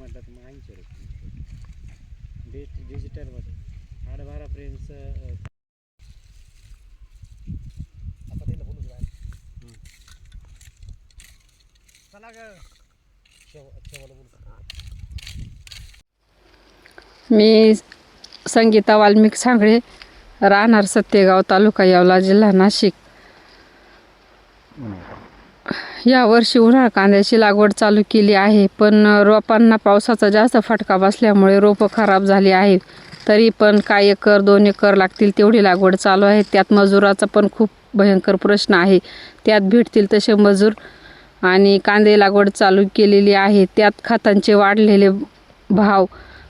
ऐंशी रुपये डि डिजिटलमध्ये हरभरा प्रिंटचं आता तिला बाहेर चला ग. शेव शेवाला बोलू. मी संगीता वाल्मिक सांगळे राहणार सत्यगाव तालुका येवला जिल्हा नाशिक. यावर्षी उन्हाळ कांद्याची लागवड चालू केली आहे पण रोपांना पावसाचा जास्त फटका बसल्यामुळे रोपं खराब झाली आहे तरी पण काय एकर दोन एकर लागतील तेवढी लागवड चालू आहे. त्यात मजुराचा पण खूप भयंकर प्रश्न आहे. त्यात भेटतील तसे मजूर आणि कांदे लागवड चालू केलेली आहे. त्यात खतांचे वाढलेले भाव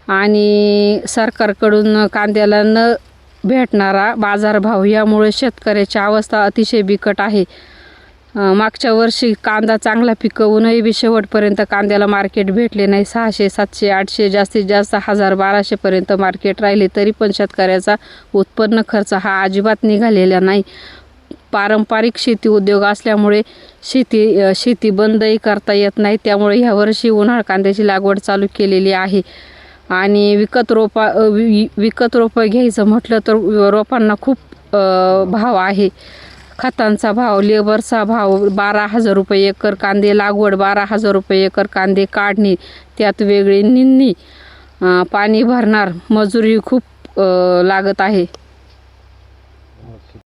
आणि सरकारकडून कांद्याला न भेटणारा बाजारभाव यामुळे शेतकऱ्याची अवस्था अतिशय बिकट आहे. मागच्या वर्षी कांदा चांगला पिकवूनही बी शेवटपर्यंत कांद्याला मार्केट भेटले नाही. सहाशे सातशे आठशे जास्तीत जास्त हजार बाराशेपर्यंत मार्केट राहिले. तरी पण शेतकऱ्याचा उत्पन्न खर्च हा अजिबात निघालेला नाही. पारंपरिक शेती उद्योग असल्यामुळे शेती शेती बंदही करता येत नाही. त्यामुळे ह्यावर्षी उन्हाळ कांद्याची लागवड चालू केलेली आहे. आणि विकत रोपा वि- विकत रोपं घ्यायचं म्हटलं तर रोपांना खूप भाव आहे. खतांचा भाव लेबरचा भाव बारा हजार रुपये एकर कांदे लागवड बारा हजार रुपये एकर कांदे काढणी त्यात वेगळी निंदणी पाणी भरणार मजुरी खूप लागत आहे.